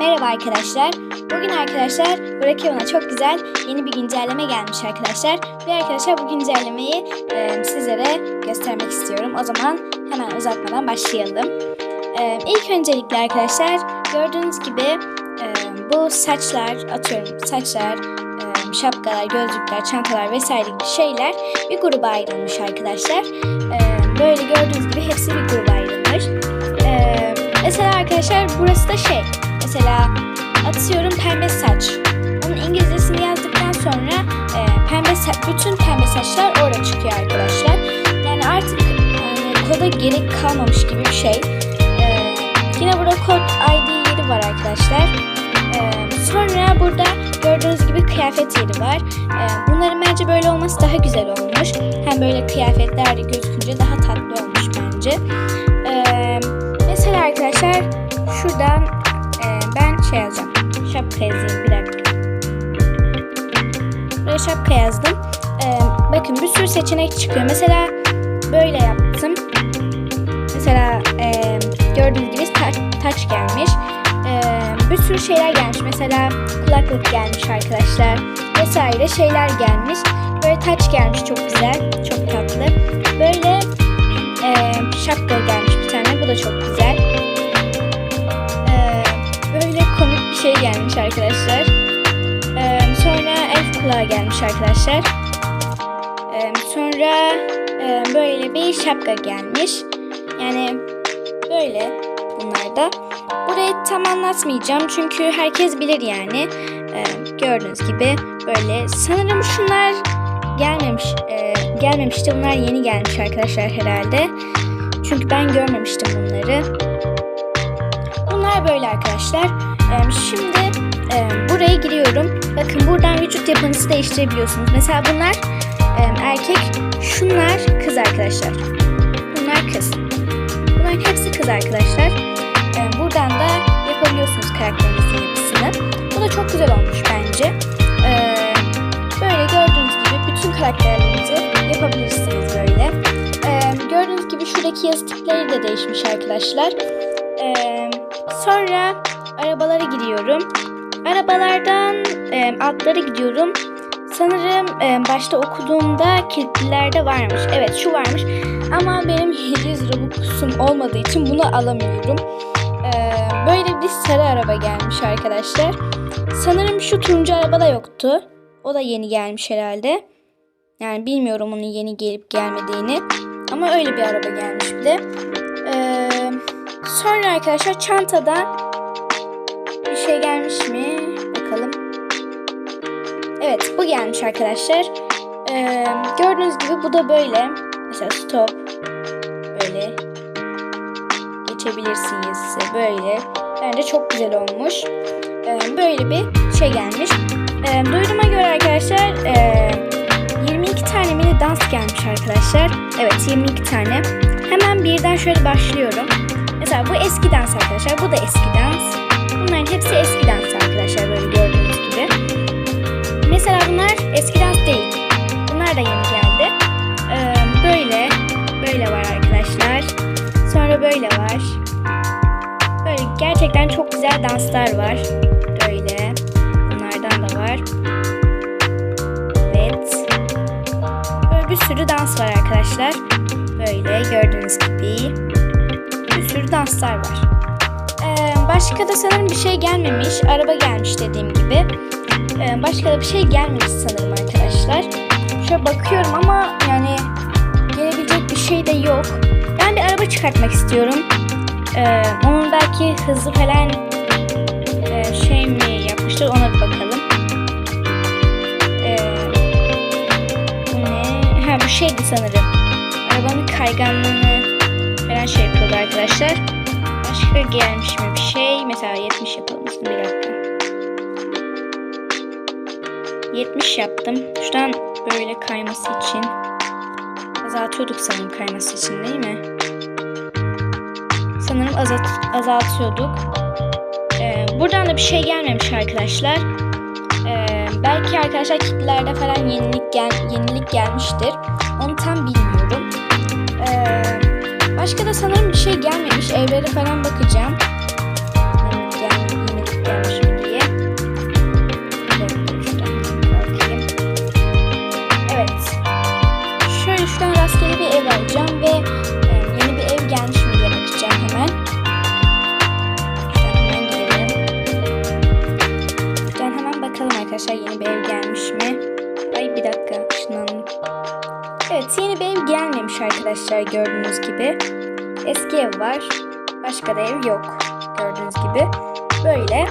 Merhaba arkadaşlar. Bugün arkadaşlar Brokeon'a çok güzel yeni bir güncelleme gelmiş arkadaşlar. Ve arkadaşlar bu güncellemeyi e, sizlere göstermek istiyorum. O zaman hemen uzatmadan başlayalım. E, ilk öncelikle arkadaşlar gördüğünüz gibi e, bu saçlar atıyorum saçlar, şapkalar, gözlükler, çantalar vesaire gibi şeyler bir gruba ayrılmış arkadaşlar. E, böyle gördüğünüz gibi hepsi bir gruba ayrılmış. E, mesela arkadaşlar burası da şey Mesela atıyorum pembe saç. Onun İngilizcesini yazdıktan sonra e, pembe saç, bütün pembe saçlar orada çıkıyor arkadaşlar. Yani artık yani koda gerek kalmamış gibi bir şey. E, yine burada kod ID yeri var arkadaşlar. E, sonra burada gördüğünüz gibi kıyafet yeri var. E, bunların bence böyle olması daha güzel olmuş. Hem böyle kıyafetler de gözükünce daha tatlı olmuş bence. E, mesela arkadaşlar şuradan şey yazacağım. Şapka yazayım bir dakika. Buraya şapka yazdım. Ee, bakın bir sürü seçenek çıkıyor. Mesela böyle yaptım. Mesela e, gördüğünüz gibi taç, taç gelmiş. E, bir sürü şeyler gelmiş. Mesela kulaklık gelmiş arkadaşlar. Vesaire şeyler gelmiş. Böyle taç gelmiş çok güzel. Çok tatlı. Böyle e, şapka gelmiş bir tane. Bu da çok güzel şey gelmiş arkadaşlar. Ee, sonra elf kulağı gelmiş arkadaşlar. Ee, sonra e, böyle bir şapka gelmiş. Yani böyle bunlar da. Burayı tam anlatmayacağım çünkü herkes bilir yani. Ee, gördüğünüz gibi böyle. Sanırım şunlar gelmemiş. E, gelmemişti. Bunlar yeni gelmiş arkadaşlar herhalde. Çünkü ben görmemiştim bunları. Bunlar böyle arkadaşlar. Şimdi buraya giriyorum. Bakın buradan vücut yapınızı değiştirebiliyorsunuz. Mesela bunlar erkek, şunlar kız arkadaşlar. Bunlar kız. Bunların hepsi kız arkadaşlar. Buradan da yapabiliyorsunuz karakterinizin yapısını. Bu da çok güzel olmuş bence. Böyle gördüğünüz gibi bütün karakterlerinizi yapabilirsiniz böyle. Gördüğünüz gibi şuradaki yazı tipleri de değişmiş arkadaşlar. Sonra arabalara gidiyorum. Arabalardan e, altlara gidiyorum. Sanırım e, başta okuduğumda kilitlilerde varmış. Evet şu varmış. Ama benim 700 Robux'um olmadığı için bunu alamıyorum. E, böyle bir sarı araba gelmiş arkadaşlar. Sanırım şu turuncu araba da yoktu. O da yeni gelmiş herhalde. Yani bilmiyorum onun yeni gelip gelmediğini. Ama öyle bir araba gelmiş bir de. Ee, sonra arkadaşlar çantadan şey gelmiş mi? Bakalım. Evet bu gelmiş arkadaşlar. Ee, gördüğünüz gibi bu da böyle. Mesela stop. Böyle. Geçebilirsiniz böyle. Bence çok güzel olmuş. Ee, böyle bir şey gelmiş. Ee, duyduğuma göre arkadaşlar e, 22 tane mini dans gelmiş arkadaşlar. Evet 22 tane. Hemen birden şöyle başlıyorum. Mesela bu eski dans arkadaşlar. Bu da eski dans. Bunların hepsi eski dans arkadaşlar böyle gördüğünüz gibi. Mesela bunlar eski dans değil. Bunlar da yeni geldi. Ee, böyle, böyle var arkadaşlar. Sonra böyle var. Böyle gerçekten çok güzel danslar var. Böyle. Bunlardan da var. Evet. Böyle bir sürü dans var arkadaşlar. Böyle gördüğünüz gibi. Bir sürü danslar var. Başka da sanırım bir şey gelmemiş. Araba gelmiş dediğim gibi. Ee, başka da bir şey gelmemiş sanırım arkadaşlar. Şöyle bakıyorum ama yani gelebilecek bir şey de yok. Ben bir araba çıkartmak istiyorum. Ee, onun belki hızı falan e, şey mi yapmıştır ona bir bakalım. Ee, ne? Ha bu şeydi sanırım. Arabanın kayganlığını falan şey yapıyordu arkadaşlar. Başka gelmiş mi bir şey? Mesela 70 yapalım. Bir dakika. 70 yaptım. Şuradan böyle kayması için azaltıyorduk sanırım kayması için değil mi? Sanırım azalt, azaltıyorduk. Ee, buradan da bir şey gelmemiş arkadaşlar. Ee, belki arkadaşlar kitlelerde falan yenilik gel yenilik gelmiştir. Onu tam bilmiyorum. Ee, Başka da sanırım bir şey gelmemiş. Evlere falan bakacağım. Arkadaşlar gördüğünüz gibi. Eski ev var. Başka da ev yok. Gördüğünüz gibi. Böyle.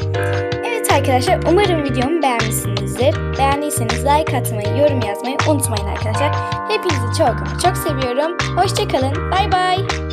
Evet arkadaşlar umarım videomu beğenmişsinizdir. Beğendiyseniz like atmayı, yorum yazmayı unutmayın arkadaşlar. Hepinizi çok çok seviyorum. Hoşçakalın. Bay bay.